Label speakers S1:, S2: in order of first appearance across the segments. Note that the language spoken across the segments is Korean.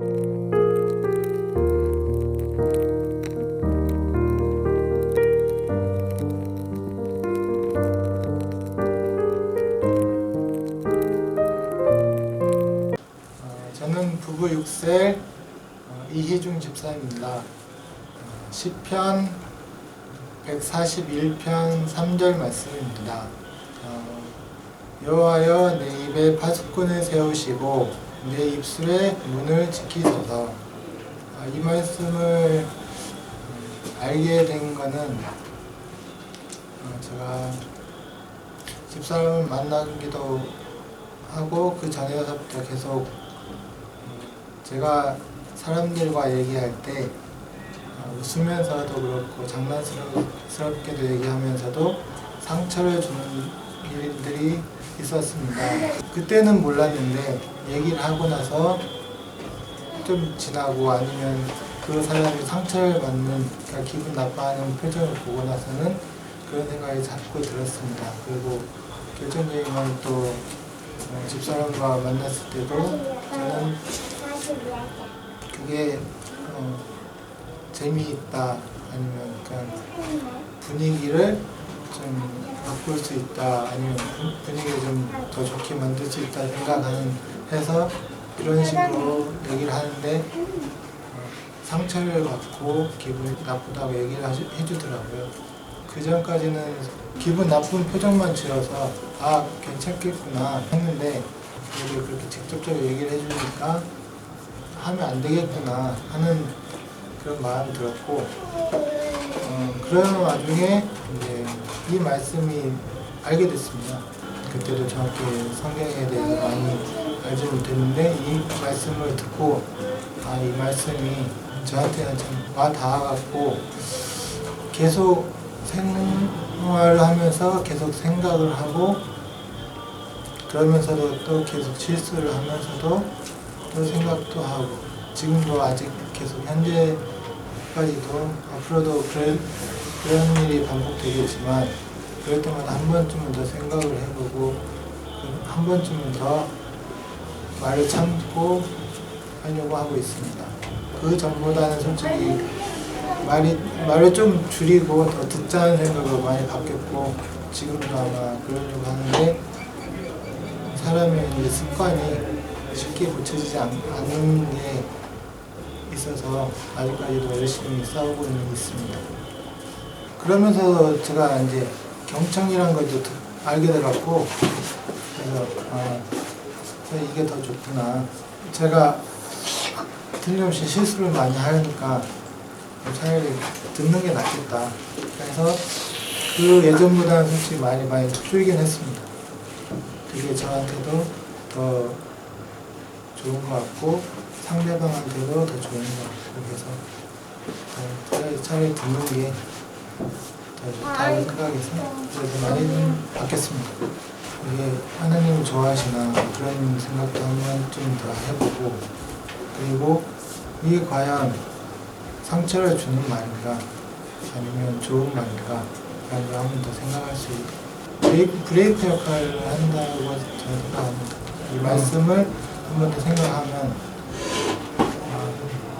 S1: 어, 저는 부부 6세 어, 이희중 집사입니다. 어, 시편 141편 3절 말씀입니다. 어, 여호와여 내 입에 파수꾼을 세우시고 내 입술에 문을 지키소서. 어, 이 말씀을 음, 알게 된 거는 어, 제가 집사람을 만나기도 하고 그 전에서부터 계속 제가 사람들과 얘기할 때 어, 웃으면서도 그렇고 장난스럽게도 얘기하면서도 상처를 주는 일들이 있었습니다. 그때는 몰랐는데 얘기를 하고 나서 좀 지나고 아니면 그 사람이 상처를 받는 그러니까 기분 나빠하는 표정을 보고 나서는 그런 생각이 자꾸 들었습니다. 그리고 결정적인 또 어, 집사람과 만났을 때도 저는 그게 어, 재미있다 아니면 그냥 분위기를 좀 바꿀 수 있다 아니면 분- 분위기를 좀 더 좋게 만들 수 있다 생각하는 해서 이런 식으로 얘기를 하는데 어, 상처를 받고 기분이 나쁘다고 얘기를 해주더라고요. 그 전까지는 기분 나쁜 표정만 지어서 아 괜찮겠구나 했는데 그래도 그렇게 직접적으로 얘기를 해주니까 하면 안 되겠구나 하는 그런 마음이 들었고 어, 그런 와중에 이제 이 말씀이 알게 됐습니다. 그때도 정확히 성경에 대해서 많이 알지 못했는데 이 말씀을 듣고 아 이 말씀이 저한테는 참 와 닿아갖고 계속 생활을 하면서 계속 생각을 하고 그러면서도 또 계속 실수를 하면서도 또 생각도 하고 지금도 아직 계속 현재까지도 앞으로도 그런, 그런 일이 반복되겠지만 그럴 때마다 한 번쯤은 더 생각을 해보고 그한 번쯤은 더 말을 참고 하려고 하고 있습니다. 그 전보다는 솔직히 말이 말을 좀 줄이고 더 듣자는 생각으로 많이 바뀌었고 지금도 아마 그러려고 하는데 사람의 습관이 쉽게 고쳐지지 않, 않는 게 있어서 아직까지도 열심히 싸우고 있는 있습니다. 그러면서 제가 이제 경청이라는 걸또 알게 돼갖고 그래서 아 이게 더 좋구나. 제가 틀림없이 실수를 많이 하니까 차라리 듣는 게 낫겠다. 그래서 그 예전보다는 솔직히 많이 많이 줄긴 했습니다. 그게 저한테도 더 좋은 것 같고 상대방한테도 더 좋은 것 같고 그래서 더 차라리, 차라리 듣는 게 다고 생각해서 그래서 많이 좀 바뀌었습니다. 이게 하나님을 좋아하시나 그런 생각도 한 번쯤 더 해보고 그리고 이게 과연 상처를 주는 말인가 아니면 좋은 말인가 라는 걸한번 더 생각할 수 있고 브레이크, 브레이크 역할을 한다고 저는 생각합니다. 이 말씀을 한 번 더 생각하면 아,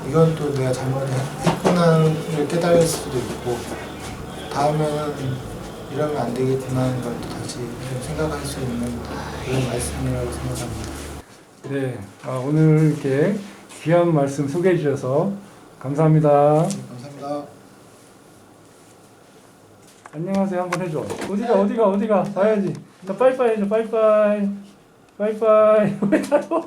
S1: 이건 또 내가 잘못했구나를 깨달을 수도 있고 다음에는 이러면 안 되겠구나 또 다시 좀 생각할 수 있는 그런 말씀이라고 생각합니다.
S2: 네, 아, 오늘 이렇게 귀한 말씀 소개해 주셔서 감사합니다.
S1: 네, 감사합니다.
S2: 안녕하세요 한번 해줘. 어디가 어디가 어디가 봐야지. 나 빠이빠이 해줘 빠이빠이. 빠이빠이. 왜다 돌려?